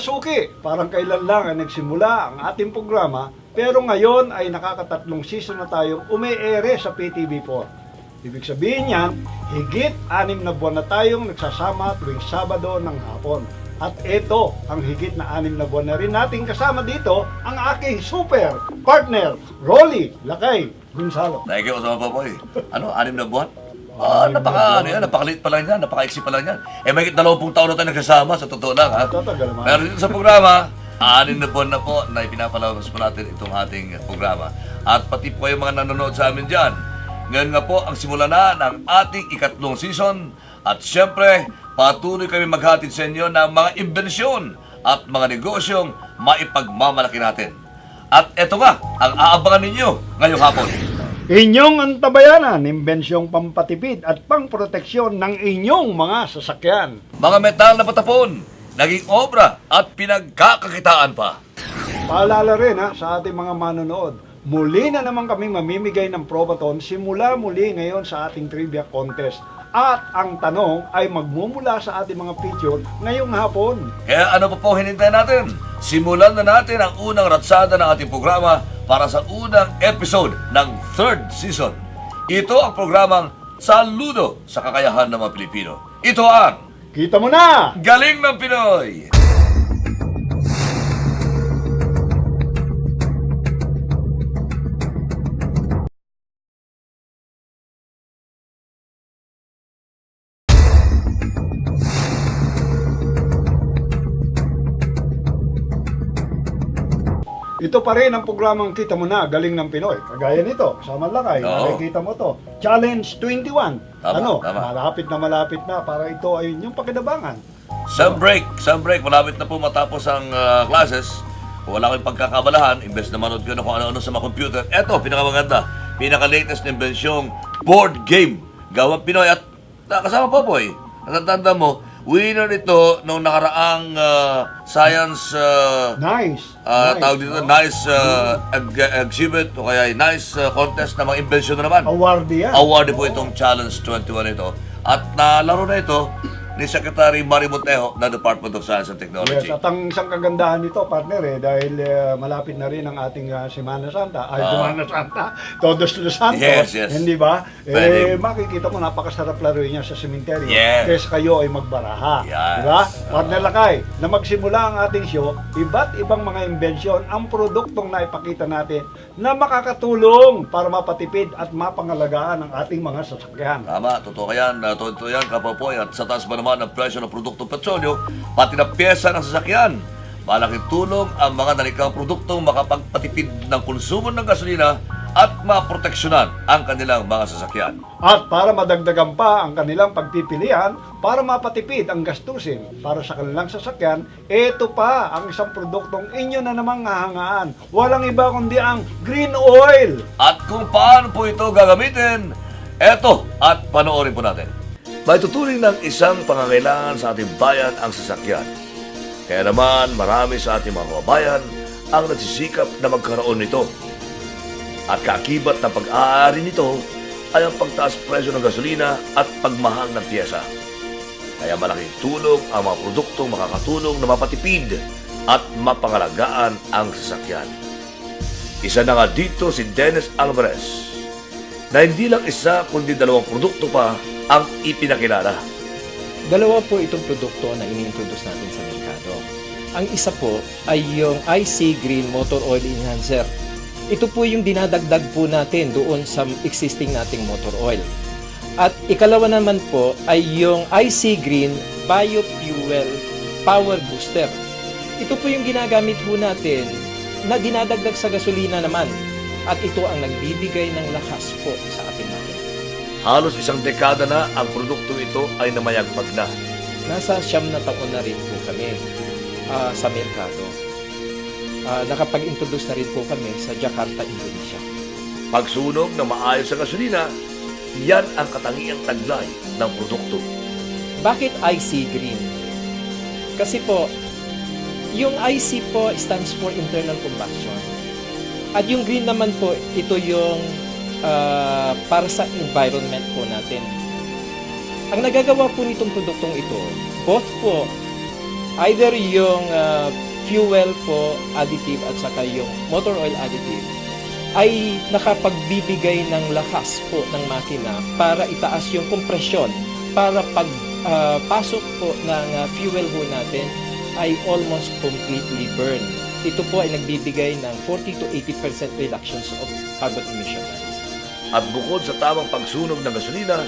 Masuki, parang kailan lang ay nagsimula ang ating programa, pero ngayon ay nakakatatlong season na tayong ume-ere sa PTV4. Ibig sabihin niyan, higit anim na buwan na tayong nagsasama tuwing Sabado ng hapon. At ito, ang higit na anim na buwan na rin nating kasama dito, ang aking super partner, Rolly Lakay Gonzalo. Thank you, Osama Popoy. Ano, anim na buwan? Ah, napaka, ano yan, napakaliit pa lang yan, napaka-iksi pa lang yan. Eh, may dalawampung taon na tayo nagsasama, sa totoo lang, ha? Tatagal naman. Pero dito sa programa, anim na buwan na po na ipinapalabas po natin itong ating programa. At pati po yung mga nanonood sa amin dyan. Ngayon nga po ang simula na ng ating ikatlong season. At siyempre, patuloy kami maghatid sa inyo ng mga imbensyon at mga negosyong maipagmamalaki natin. At eto nga, ang aabangan ninyo ngayong hapon. Inyong antabayanan, imbensyong pampatipid at pangproteksyon ng inyong mga sasakyan. Mga metal na patapon, naging obra at pinagkakakitaan pa. Paalala rin ha, sa ating mga manonood, muli na naman kami mamimigay ng probaton simula muli ngayon sa ating trivia contest. At ang tanong ay magmumula sa ating mga picture ngayong hapon. Kaya ano pa po hinintay natin? Simulan na natin ang unang ratsada ng ating programa para sa unang episode ng third season. Ito ang programang Saludo sa kakayahan ng mga Pilipino. Ito ang Kita mo na! Galing ng Pinoy! Ito pa rin ang programang Kita mo na, Galing ng Pinoy. Kagaya nito, kasama lang ay Oo. nakikita mo to. Challenge 21. Tama, ano, tama. malapit na malapit na para ito ay inyong pakinabangan. Some break, some break. Malapit na po matapos ang ah, classes. Kung wala kayong pagkakabalahan, imbes na manood ko na kung ano-ano sa mga computer. Eto, pinakamaganda. Pinaka-latest na imbensyong board game. Gawang Pinoy at nakasama po po eh. Natatanda mo, winner nito nung nakaraang ah, science ah, Nice. ah, nice. tawag dito, nice ah, eg- exhibit o kaya nice ah, contest na mga imbensyon na naman. Award yan. Award po itong Challenge 21 ito. At nalaro na ito ni Secretary Mari Montejo ng Department of Science and Technology. Yes, at ang isang kagandahan nito, partner, eh, dahil eh, malapit na rin ang ating ah, Semana Santa, ay Ah. Semana Santa, Todos los Santos, Yes, yes. hindi ba? Eh, makikita mo, napakasarap laro niya sa sementeryo. Yes. Kesa kayo ay magbaraha. Yes. Di ba? Partner Lakay, na magsimula ang ating show, iba't ibang mga imbensyon ang produktong naipakita natin na makakatulong para mapatipid at mapangalagaan ang ating mga sasakyan. Tama, totoo yan. Uh, totoo yan, kapopoy. At sa taas ba naman ang presyo ng produktong petrolyo, pati na pyesa ng sasakyan. Malaking tulong ang mga nalikang produktong makapagpatipid ng konsumo ng gasolina at maproteksyonan ang kanilang mga sasakyan. At para madagdagan pa ang kanilang pagpipilian, para mapatipid ang gastusin para sa kanilang sasakyan, ito pa ang isang produktong inyo na namang hahangaan. Walang iba kundi ang green oil. At kung paano po ito gagamitin, eto at panoorin po natin. May tuturing ng isang pangangailangan sa ating bayan ang sasakyan. Kaya naman marami sa ating mga kababayan ang nagsisikap na magkaroon nito. At kaakibat ng pag-aari nito ay ang pagtaas presyo ng gasolina at pagmahal ng pyesa. Kaya malaking tulong ang mga produktong makakatulong na mapatipid at mapangalagaan ang sasakyan. Isa na nga dito si Dennis Alvarez na hindi lang isa kundi dalawang produkto pa ang ipinakilala. Dalawa po itong produkto na ini-introduce natin sa merkado. Ang isa po ay yung IC Green Motor Oil Enhancer. Ito po yung dinadagdag po natin doon sa existing nating motor oil. At ikalawa naman po ay yung IC Green Biofuel Power Booster. Ito po yung ginagamit po natin na dinadagdag sa gasolina naman. At ito ang nagbibigay ng lakas po sa ating makina. Halos isang dekada na ang produkto ito ay namayagpag na. Nasa siyam na taon na rin po kami ah, sa merkado. Ah, nakapag-introduce na rin po kami sa Jakarta, Indonesia. Pagsunog na maayos sa gasolina, yan ang katangiang taglay ng produkto. Bakit IC Green? Kasi po, yung IC po stands for internal combustion. At yung green naman po, ito yung ah, para sa environment po natin. Ang nagagawa po nitong produktong ito, both po Either yung ah, fuel po additive at saka yung motor oil additive ay nakapagbibigay ng lakas po ng makina para itaas yung kompresyon para pag ah, pasok po ng ah, fuel ho natin ay almost completely burn. Ito po ay nagbibigay ng 40 to 80% reductions of carbon emission. At bukod sa tamang pagsunog ng gasolina,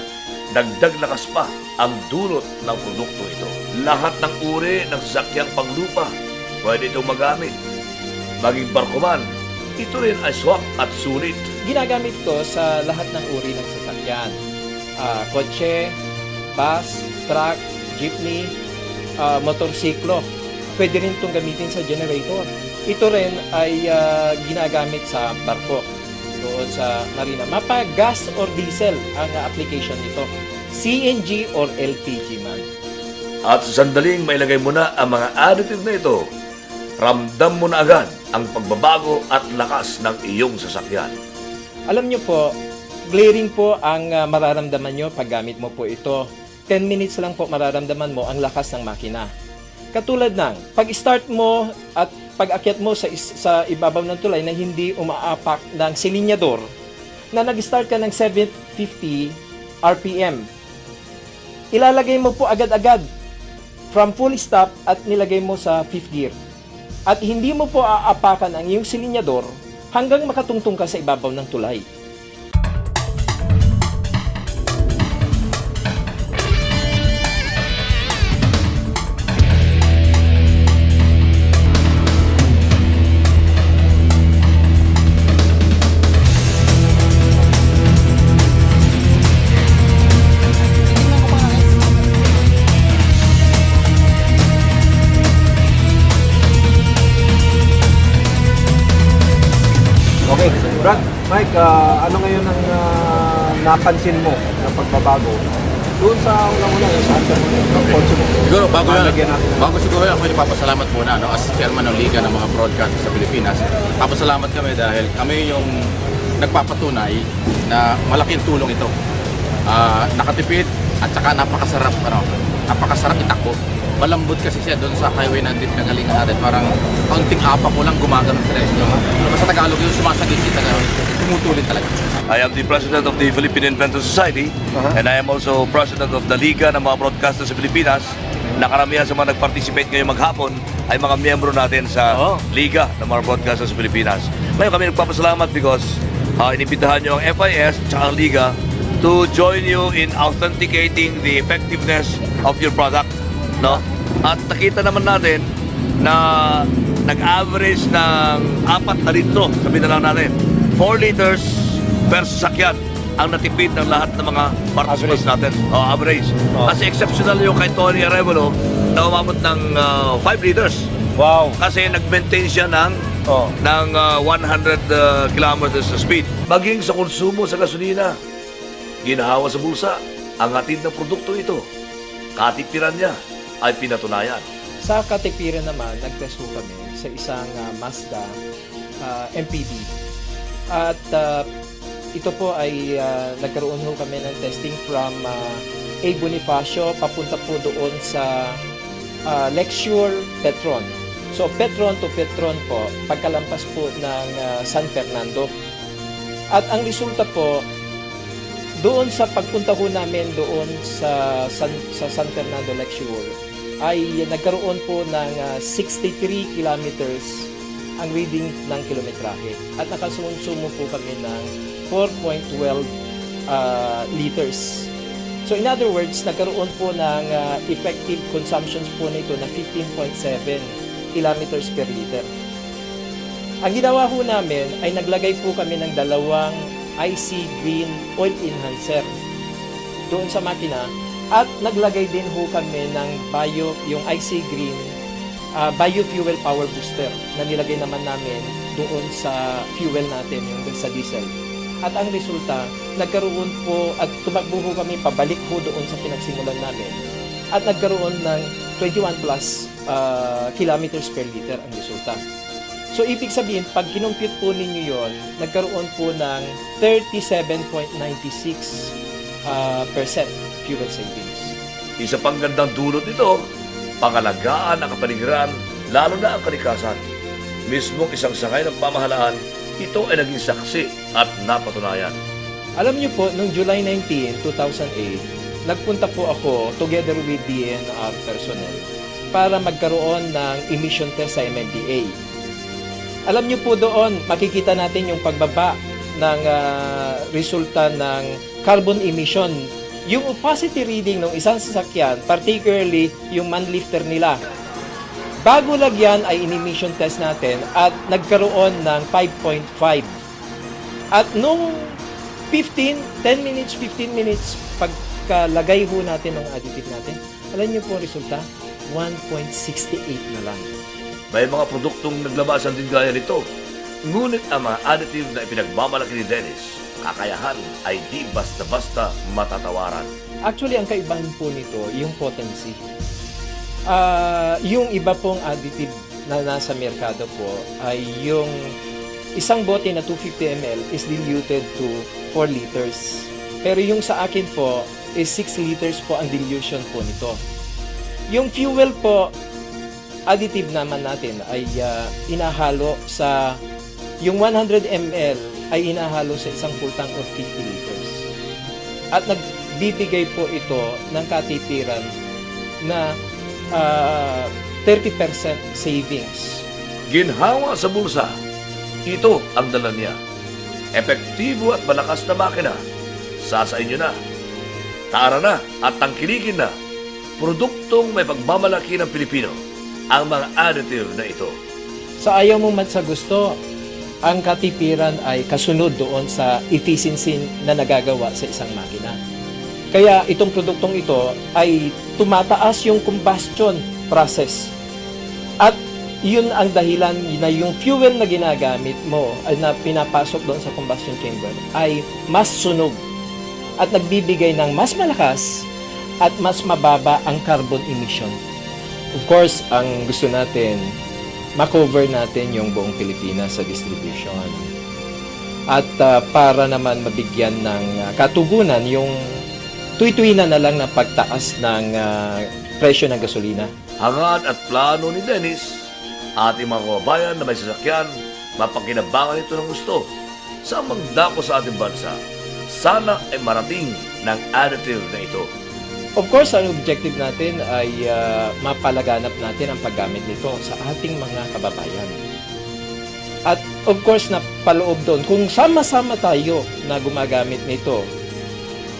dagdag lakas pa ang dulot ng produkto ito. Lahat ng uri ng sasakyang panglupa pwede itong magamit. Maging barko man, ito rin ay swak at sulit. Ginagamit ko sa lahat ng uri ng sasakyan. Ah, kotse, bus, truck, jeepney, ah, motorsiklo. Pwede rin itong gamitin sa generator. Ito rin ay ah, ginagamit sa barko doon sa marina. Mapa gas or diesel ang application nito. CNG or LPG man. At sa sandaling mailagay mo na ang mga additive na ito, ramdam mo na agad ang pagbabago at lakas ng iyong sasakyan. Alam nyo po, glaring po ang ah, mararamdaman nyo pag gamit mo po ito. 10 minutes lang po mararamdaman mo ang lakas ng makina. Katulad ng pag-start mo at pag-akyat mo sa, sa ibabaw ng tulay na hindi umaapak ng silinyador na nag-start ka ng 750 RPM. Ilalagay mo po agad-agad from full stop at nilagay mo sa 5th gear. At hindi mo po aapakan ang iyong silinyador hanggang makatungtong ka sa ibabaw ng tulay. Brad, Mike, ah, ano ngayon ang ah, napansin mo na pagbabago? Doon sa unang-una, yung sa answer mo, yung kotse mo. Siguro bago yan, bago siguro ako ipapasalamat muna no, as chairman ng Liga ng mga broadcast sa Pilipinas. Papasalamat kami dahil kami yung nagpapatunay na malaking tulong ito. Ah, nakatipid at saka napakasarap ano, napakasarap itakbo. Malambot kasi siya doon sa highway na din kagalingan natin. Parang kaunting apa ko lang gumagano sa rest. Yung, yung sa Tagalog yung sumasagit kita ngayon, tumutulin talaga. I am the president of the Philippine Inventor Society and I am also president of the Liga ng mga broadcasters sa Pilipinas na karamihan sa mga nag-participate ngayong maghapon ay mga miyembro natin sa Liga ng mga broadcasters sa Pilipinas. Ngayon kami nagpapasalamat because uh, inibitahan nyo ang FIS at ang Liga to join you in authenticating the effectiveness of your product. No? At nakita naman natin na nag-average ng 4 na litro, sabihin na lang natin, 4 liters per sasakyan ang natipid ng lahat ng mga participants natin. Oh, average. Oh. Kasi exceptional yung kay Tony Arevalo na umabot ng 5 liters. Wow! Kasi nag-maintain siya ng Oh. ng uh, 100 uh, kilometers sa speed. Maging sa konsumo sa gasolina, ginahawa sa bulsa ang hatid ng produkto ito. Katipiran niya ay pinatunayan. Sa katipiran naman, nag-test ho kami sa isang ah, Mazda ah, MPV. At ah, ito po ay ah, nagkaroon ho kami ng testing from ah, A. Bonifacio papunta po doon sa ah, Lexure Petron. So Petron to Petron po, pagkalampas po ng ah, San Fernando. At ang resulta po, doon sa pagpunta ho namin doon sa San, sa San Fernando Lecture ay nagkaroon po ng ah, 63 kilometers ang reading ng kilometrahe at nakasunsumo po kami ng 4.12 ah, liters. So in other words, nagkaroon po ng ah, effective consumptions po nito na 15.7 kilometers per liter. Ang ginawa ho namin ay naglagay po kami ng dalawang IC Green Oil Enhancer doon sa makina at naglagay din ho kami ng bio, yung IC Green ah, Biofuel Power Booster na nilagay naman namin doon sa fuel natin, yung sa diesel. At ang resulta, nagkaroon po at tumakbo ho kami pabalik ho doon sa pinagsimulan namin at nagkaroon ng 21 plus ah, kilometers per liter ang resulta. So, ibig sabihin, pag kinumpute po ninyo yon, nagkaroon po ng 37.96 ah, percent fuel savings. Isa pang gandang dulot nito, pangalagaan ang kapaligiran, lalo na ang kalikasan. Mismong isang sangay ng pamahalaan, ito ay naging saksi at napatunayan. Alam niyo po, noong July 19, 2008, nagpunta po ako together with DNR personnel para magkaroon ng emission test sa MMDA. Alam niyo po doon, makikita natin yung pagbaba ng ah, resulta ng carbon emission. Yung opacity reading ng isang sasakyan, particularly yung man lifter nila, bago lagyan ay in-emission test natin at nagkaroon ng 5.5. At nung 15, 10 minutes, 15 minutes, pagkalagay ho natin ng additive natin, alam niyo po ang resulta? 1.68 na lang. May mga produktong naglabasan din gaya nito. Ngunit ang mga additive na ipinagmamalaki ni Dennis, kakayahan ay di basta-basta matatawaran. Actually, ang kaibahan po nito, yung potency. Ah, yung iba pong additive na nasa merkado po ay yung isang bote na 250 ml is diluted to 4 liters. Pero yung sa akin po is 6 liters po ang dilution po nito. Yung fuel po, additive naman natin ay ah, inahalo sa yung 100 ml ay inahalo sa isang full tank of 50 liters. At nagbibigay po ito ng katipiran na ah, 30% savings. Ginhawa sa bulsa, ito ang dala niya. Epektibo at malakas na makina, sa inyo na. Tara na at tangkilikin na. Produktong may pagmamalaki ng Pilipino, ang mga additive na ito. Sa ayaw mo man sa gusto, ang katipiran ay kasunod doon sa efficiency na nagagawa sa isang makina. Kaya itong produktong ito ay tumataas yung combustion process. At yun ang dahilan na yung fuel na ginagamit mo ay na pinapasok doon sa combustion chamber ay mas sunog at nagbibigay ng mas malakas at mas mababa ang carbon emission. Of course, ang gusto natin makover natin yung buong Pilipinas sa distribution. At ah, para naman mabigyan ng ah, katugunan yung tuwi-tuwi na na lang na pagtaas ng ah, presyo ng gasolina. Hangad at plano ni Dennis, ating mga kababayan na may sasakyan, mapakinabangan ito ng gusto sa mangdako sa ating bansa. Sana ay marating ng additive na ito. Of course, ang objective natin ay ah, mapalaganap natin ang paggamit nito sa ating mga kababayan. At of course, na paloob doon, kung sama-sama tayo na gumagamit nito,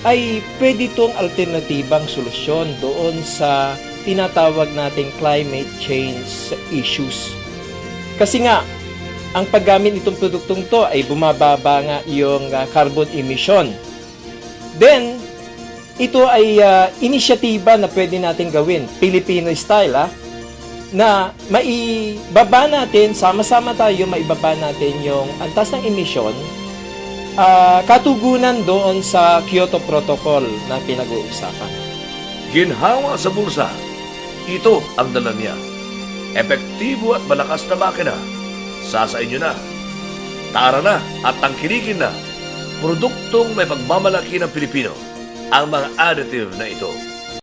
ay pwede itong alternatibang solusyon doon sa tinatawag nating climate change issues. Kasi nga, ang paggamit nitong produktong to ay bumababa nga yung ah, carbon emission. Then, ito ay ah, inisyatiba na pwede natin gawin, Filipino style ah, na maibaba natin, sama-sama tayo, maibaba natin yung antas ng emission, ah, katugunan doon sa Kyoto Protocol na pinag-uusapan. Ginhawa sa bulsa, ito ang dala niya. Epektibo at malakas na makina, sa inyo na. Tara na at tangkilikin na. Produktong may pagmamalaki ng Pilipino, ang mga additive na ito.